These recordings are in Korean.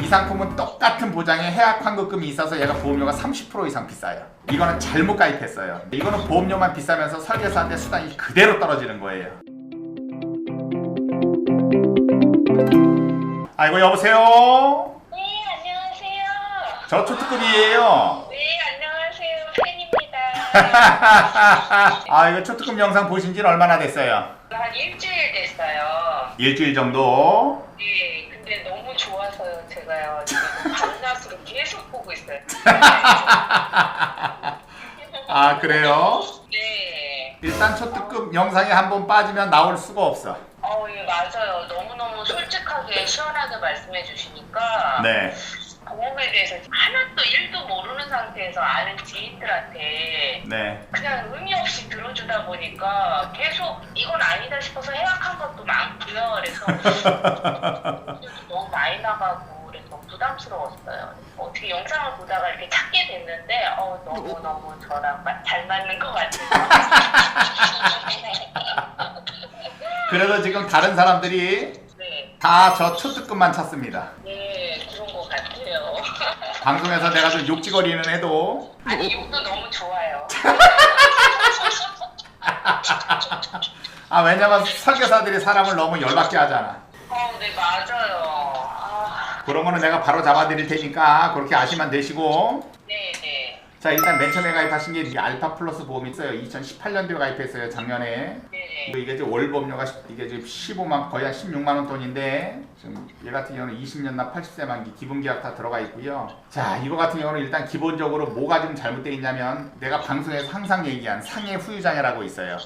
이 상품은 똑같은 보장에 해약 환급금이 있어서 얘가 보험료가 30% 이상 비싸요. 이거는 잘못 가입했어요. 이거는 보험료만 비싸면서 설계사한테 수당이 그대로 떨어지는 거예요. 아이고 여보세요. 네, 안녕하세요. 저 초특급이에요. 네, 안녕하세요. 팬입니다. 아 이거 초특급 영상 보신 지는 얼마나 됐어요? 한 일주일 됐어요. 일주일 정도. 밤낮으로 계속 보고 있어요. 아 그래요? 네. 일단 초특급 영상에 한 번 빠지면 나올 수가 없어. 어, 예, 맞아요. 너무너무 솔직하게 시원하게 말씀해 주시니까 네. 보험에 대해서 하나도 일도 모르는 상태에서 아는 지인들한테 네. 그냥 의미 없이 들어주다 보니까 계속 이건 아니다 싶어서 해약한 것도 많고요. 그래서 너무 많이 나가고 그래서 부담스러웠어요. 어떻게 영상을 보다가 이렇게 찾게 됐는데 어, 너무 너무 저랑 마- 잘 맞는 것 같아요. 그래도 지금 다른 사람들이 네, 다 저 초특급만 찾습니다. 네 그런 것 같아요. 방송에서 내가 좀 욕지거리는 해도 아니 욕도 너무 좋아요. 아 왜냐면 설계사들이 사람을 너무 열받게 하잖아. 어, 네 맞아요. 아, 그런 거는 내가 바로 잡아드릴 테니까 그렇게 아시면 되시고 네, 네, 자 일단 맨 처음에 가입하신 게 이게 알파 플러스 보험이 있어요. 2018년도에 가입했어요 작년에. 네, 네. 이게 이제 월 보험료가 시- 이게 지금 15만 거의 한 16만 원 돈인데 지금 얘 같은 경우는 20년 납 80세 만기 기본 계약 다 들어가 있고요. 자 이거 같은 경우는 일단 기본적으로 뭐가 좀 잘못되어 있냐면 내가 방송에서 항상 얘기한 상해 후유장애라고 있어요.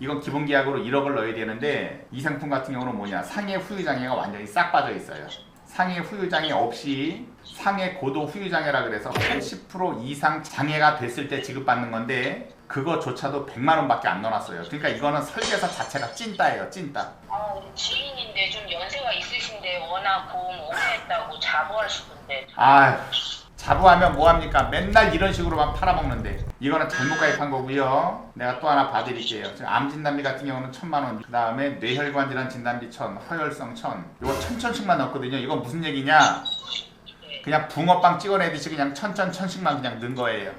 이건 기본 계약으로 1억을 넣어야 되는데 이 상품 같은 경우는 뭐냐 상해 후유장애가 완전히 싹 빠져 있어요. 상해 후유장애 없이 상해 고도 후유장애라 그래서 80% 이상 장애가 됐을 때 지급받는 건데 그거조차도 100만 원밖에 안 넣어놨어요. 그러니까 이거는 설계사 자체가 찐따예요, 찐따. 아, 우리 지인인데 좀 연세가 있으신데 워낙 보험 오래 했다고 자부하시던데 아, 자부하면 뭐합니까? 맨날 이런 식으로만 팔아먹는데 이거는 잘못 가입한 거고요. 내가 또 하나 봐드릴게요. 지금 암 진단비 같은 경우는 천만 원, 그 다음에 뇌혈관 질환 진단비 천, 허혈성 천, 이거 천천씩만 넣었거든요. 이건 무슨 얘기냐? 그냥 붕어빵 찍어내듯이 그냥 천천 천씩만 그냥 넣은 거예요.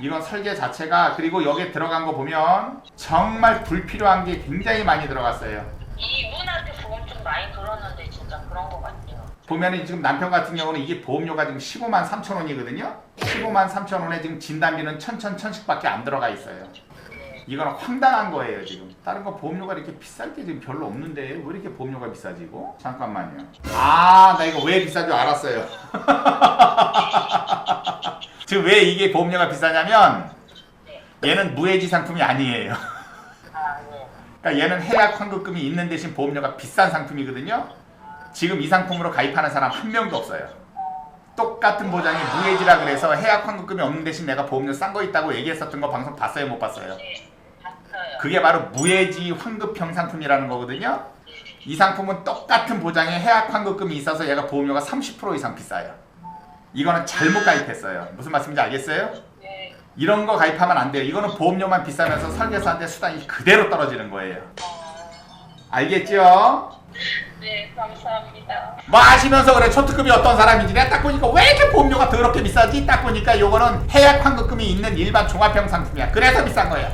이건 설계 자체가 그리고 여기에 들어간 거 보면 정말 불필요한 게 굉장히 많이 들어갔어요. 이분한테 보험 좀 많이 들었는데. 보면은 지금 남편 같은 경우는 이게 보험료가 지금 15만 3천 원이거든요. 15만 3천 원에 지금 진단비는 천천 천씩밖에 안 들어가 있어요. 이거는 황당한 거예요 지금. 다른 거 보험료가 이렇게 비쌀 게 지금 별로 없는데 왜 이렇게 보험료가 비싸지고? 잠깐만요. 아, 나 이거 왜 비싼 줄 알았어요. 지금 왜 이게 보험료가 비싸냐면 얘는 무해지 상품이 아니에요. 아, 네. 그러니까 얘는 해약 환급금이 있는 대신 보험료가 비싼 상품이거든요. 지금 이 상품으로 가입하는 사람 한 명도 없어요. 똑같은 보장이 무해지라 그래서 해약 환급금이 없는 대신 내가 보험료 싼 거 있다고 얘기했었던 거 방송 봤어요 못 봤어요? 네, 봤어요. 그게 바로 무해지 환급형 상품이라는 거거든요. 이 상품은 똑같은 보장에 해약 환급금이 있어서 얘가 보험료가 30% 이상 비싸요. 이거는 잘못 가입했어요. 무슨 말씀인지 알겠어요? 네. 이런 거 가입하면 안 돼요. 이거는 보험료만 비싸면서 설계사한테 수당이 그대로 떨어지는 거예요. 알겠죠? 네, 감사합니다. 뭐 아시면서 그래 초특급이 어떤 사람인지 내가 딱 보니까 왜 이렇게 보험료가 더럽게 비싸지? 딱 보니까 요거는 해약 환급금이 있는 일반 종합형 상품이야. 그래서 비싼 거야.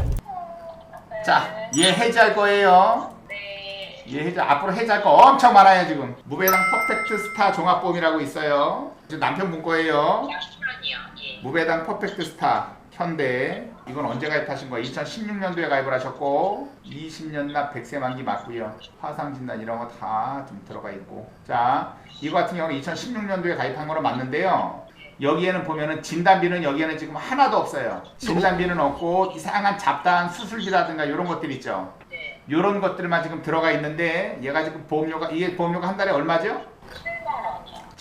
자, 얘 해지할 거예요. 네. 얘 해지 앞으로 해지할 거 엄청 많아요 지금. 무배당 퍼펙트 스타 종합보험이라고 있어요. 지금 남편분 거예요. 잠시만요. 예. 무배당 퍼펙트 스타 현대 이건 언제 가입하신 거예요? 2016년도에 가입을 하셨고 20년 납 100세 만기 맞고요 화상 진단 이런 거 다 좀 들어가 있고 자 이거 같은 경우는 2016년도에 가입한 거는 맞는데요 여기에는 보면은 진단비는 여기에는 지금 하나도 없어요 진단비는 없고 이상한 잡다한 수술비라든가 이런 것들 있죠 네. 이런 것들만 지금 들어가 있는데 얘가 지금 보험료가 이게 보험료가 한 달에 얼마죠?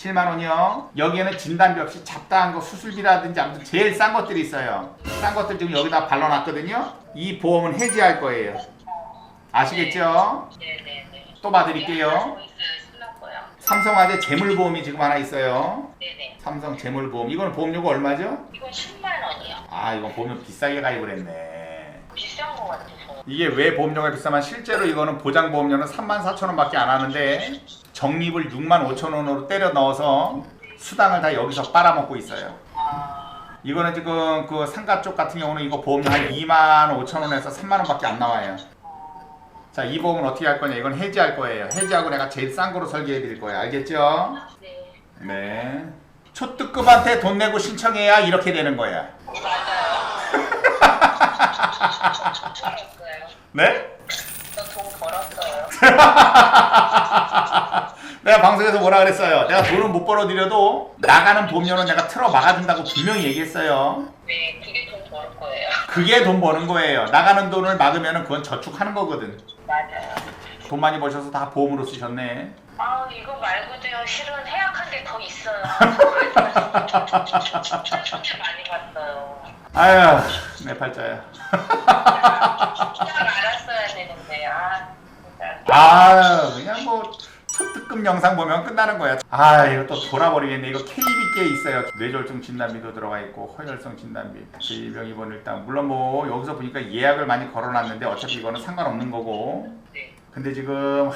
7만 원이요. 7만 원이요. 여기에는 진단비 없이 잡다한 거 수술비라든지 아무튼 제일 싼 것들이 있어요. 싼 것들 지금 여기다 발라놨거든요. 이 보험은 해지할 거예요. 아시겠죠? 네, 네, 네. 또 봐드릴게요. 삼성화재 재물보험이 지금 하나 있어요. 네, 네. 삼성 재물보험. 이거는 보험료가 얼마죠? 이건 10만 원이요. 아, 이건 보험료 비싸게 가입을 했네. 비싼 것 같아서. 이게 왜 보험료가 비싸면 실제로 이거는 보장보험료는 3만 4천 원밖에 안 하는데 적립을 6만 5천 원으로 때려 넣어서 수당을 다 여기서 빨아먹고 있어요. 아, 이거는 지금 그 상가 쪽 같은 경우는 이거 보험료 한 2만 5천 원에서 3만 원밖에 안 나와요. 자, 이 보험은 어떻게 할 거냐? 이건 해지할 거예요. 해지하고 내가 제일 싼 거로 설계해 드릴 거예요. 알겠죠? 네. 네. 초특급한테 돈 내고 신청해야 이렇게 되는 거야. 맞아요. 네? 벌었어요. 내가 방송에서 뭐라 그랬어요? 내가 돈을 못 벌어들여도 나가는 보험료는 내가 틀어 막아준다고 분명히 얘기했어요. 네, 그게 돈벌 거예요. 그게 돈 버는 거예요. 나가는 돈을 막으면 그건 저축하는 거거든. 맞아요. 돈 많이 버셔서 다 보험으로 쓰셨네. 아, 이거 말고도요. 실은 해약한 게 더 있어요. 진짜 많이 봤어요. 아유, 내 팔자야. 딱 아. 아유, 그냥 뭐 초특급 영상 보면 끝나는 거야. 아, 이거 또 돌아버리겠네. 이거 KB께 있어요. 뇌졸중 진단비도 들어가 있고 허혈성 진단비, 질병 입원 일단 물론 뭐 여기서 보니까 예약을 많이 걸어놨는데 어차피 이거는 상관없는 거고. 네, 근데 지금 하,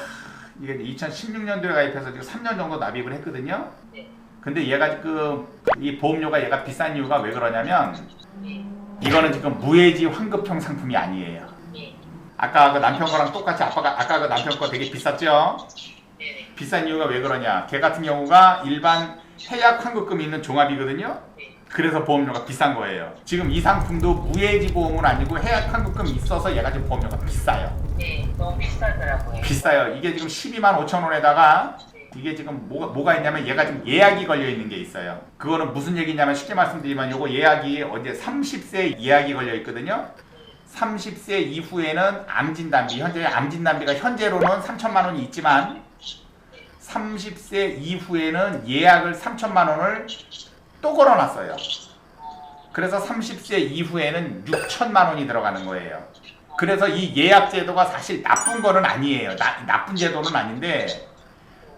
이게 2016년도에 가입해서 지금 3년 정도 납입을 했거든요. 네, 근데 얘가 지금 이 보험료가 얘가 비싼 이유가 왜 그러냐면 네, 이거는 지금 무해지 환급형 상품이 아니에요. 네, 아까 그 남편 거랑 똑같이 아빠가 아까 그 남편 거 되게 비쌌죠? 네, 비싼 이유가 왜 그러냐? 걔 같은 경우가 일반 해약 환급금이 있는 종합이거든요. 네. 그래서 보험료가 비싼 거예요. 지금 이 상품도 무해지 보험은 아니고 해약 환급금이 있어서 얘가 지금 보험료가 비싸요. 네, 너무 비싸더라고요. 비싸요. 이게 지금 12만 5천 원에다가 이게 지금 뭐가, 뭐가 있냐면 얘가 지금 예약이 걸려 있는 게 있어요. 그거는 무슨 얘기냐면 쉽게 말씀드리면 요거 예약이 언제 30세 예약이 걸려 있거든요. 30세 이후에는 암진단비, 현재 암진단비가 현재로는 3천만 원이 있지만 30세 이후에는 예약을 3천만 원을 또 걸어놨어요. 그래서 30세 이후에는 6천만 원이 들어가는 거예요. 그래서 이 예약 제도가 사실 나쁜 거는 아니에요. 나, 나쁜 제도는 아닌데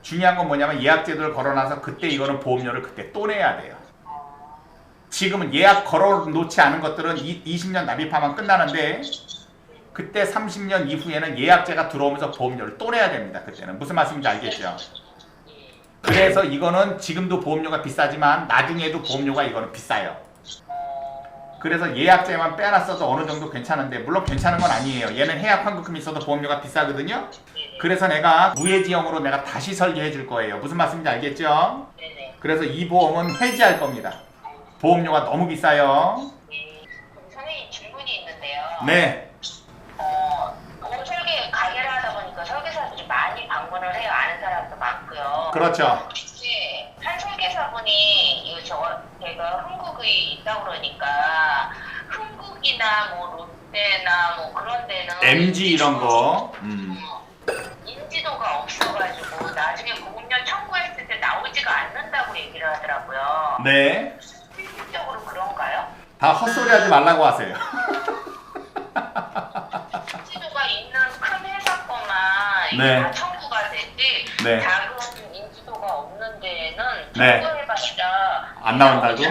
중요한 건 뭐냐면 예약 제도를 걸어놔서 그때 이거는 보험료를 그때 또 내야 돼요. 지금은 예약 걸어 놓지 않은 것들은 이, 20년 납입하면 끝나는데 그때 30년 이후에는 예약제가 들어오면서 보험료를 또 내야 됩니다. 그때는 무슨 말씀인지 알겠죠? 그래서 이거는 지금도 보험료가 비싸지만 나중에도 보험료가 이거는 비싸요. 그래서 예약제만 빼놨어도 어느 정도 괜찮은데 물론 괜찮은 건 아니에요. 얘는 해약 환급금이 있어도 보험료가 비싸거든요. 그래서 내가 무해지형으로 내가 다시 설계해 줄 거예요. 무슨 말씀인지 알겠죠? 네네. 그래서 이 보험은 해지할 겁니다. 보험료가 너무 비싸요. 네. 선생님 질문이 있는데요. 네. 어, 보험 설계 가게를 하다 보니까 설계사들이 많이 방문을 해요. 아는 사람도 많고요. 그렇죠. 이제 한 설계사분이 이거 저 제가 흥국이 있다 그러니까 흥국이나 뭐 롯데나 뭐 그런 데는 MG 이런 거. 음. 어, 인지도가 없어가지고 나중에 보험료 청구했을 때 나오지가 않는다고 얘기를 하더라고요. 네. 다 헛소리 하지 말라고 하세요. 인지도가 있는 큰 회사 거만 이게 네. 다 청구가 되지 네. 작은 인지도가 없는 데는 네. 청구해봤자 안 나온다고?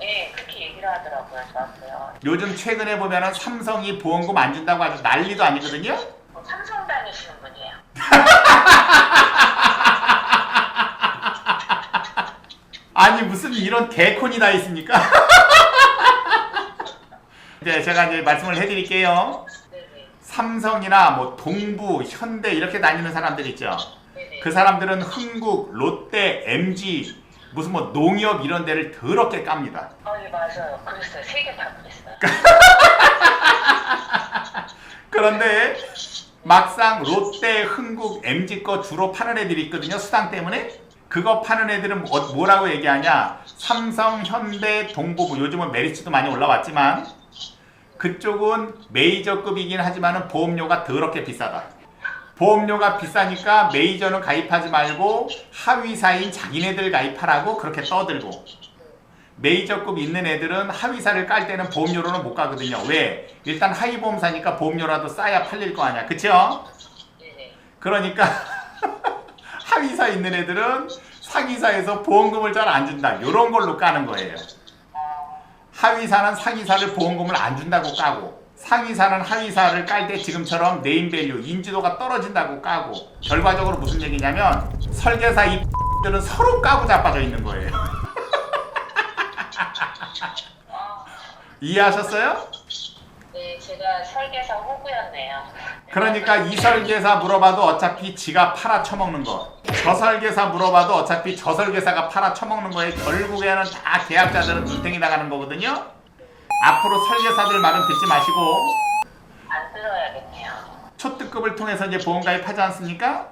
네 그렇게 얘기를 하더라고요 저한테요 요즘 최근에 보면은 삼성이 보험금 안 준다고 아주 난리도 아니거든요. 뭐 삼성 다니시는 분이에요 아니 무슨 이런 개콘이 다 있습니까? 이제 제가 이제 말씀을 해드릴게요. 네네 삼성이나 뭐 동부, 현대 이렇게 다니는 사람들 있죠. 네네 그 사람들은 흥국, 롯데, MG 무슨 뭐 농협 이런 데를 더럽게 깝니다. 아 예 맞아요 그랬어요 세 개 다 그랬어요 그런데 막상 롯데, 흥국, MG 거 주로 파는 애들이 있거든요. 수당 때문에. 그거 파는 애들은 뭐- 뭐라고 얘기하냐? 삼성, 현대, 동부, 뭐 요즘은 메리츠도 많이 올라왔지만 그쪽은 메이저급이긴 하지만은 보험료가 더럽게 비싸다. 보험료가 비싸니까 메이저는 가입하지 말고 하위사인 자기네들 가입하라고 그렇게 떠들고 메이저급 있는 애들은 하위사를 깔 때는 보험료로는 못 가거든요. 왜? 일단 하위보험사니까 보험료라도 싸야 팔릴 거 아니야. 그쵸? 그러니까 하위사 있는 애들은 상위사에서 보험금을 잘 안 준다. 요런 걸로 까는 거예요. 하위사는 상위사를 보험금을 안 준다고 까고 상위사는 하위사를 깔 때 지금처럼 네임밸류 인지도가 떨어진다고 까고 결과적으로 무슨 얘기냐면 설계사 이 들은 서로 까고 자빠져 있는 거예요. 어, 이해하셨어요? 네, 제가 설계사 호구였네요. 그러니까 이 설계사 물어봐도 어차피 지가 팔아 처먹는 거. 저 설계사 물어봐도 어차피 저 설계사가 팔아 처먹는 거에 결국에는 다 계약자들은 눈탱이 나가는 거거든요. 앞으로 설계사들 말은 듣지 마시고 안 들어야겠네요. 초특급을 통해서 이제 보험가입 하지 않습니까?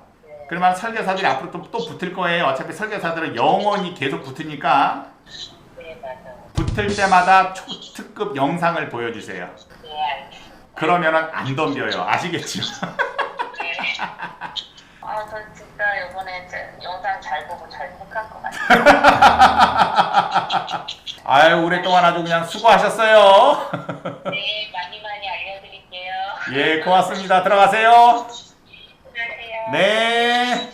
그러면 설계사들이 앞으로 또, 또 붙을 거예요. 어차피 설계사들은 영원히 계속 붙으니까 네, 맞아요. 붙을 때마다 초특급 영상을 보여주세요. 네, 알겠습니다. 그러면은 안 덤벼요. 아시겠죠? 네. 아, 저 진짜 이번에 제 영상 잘 보고 잘 택할 것 같아요. 아유 오랫동안 아주 그냥 수고하셨어요. 네, 많이 많이 알려드릴게요. 예, 고맙습니다. 들어가세요. 수고하세요. 네.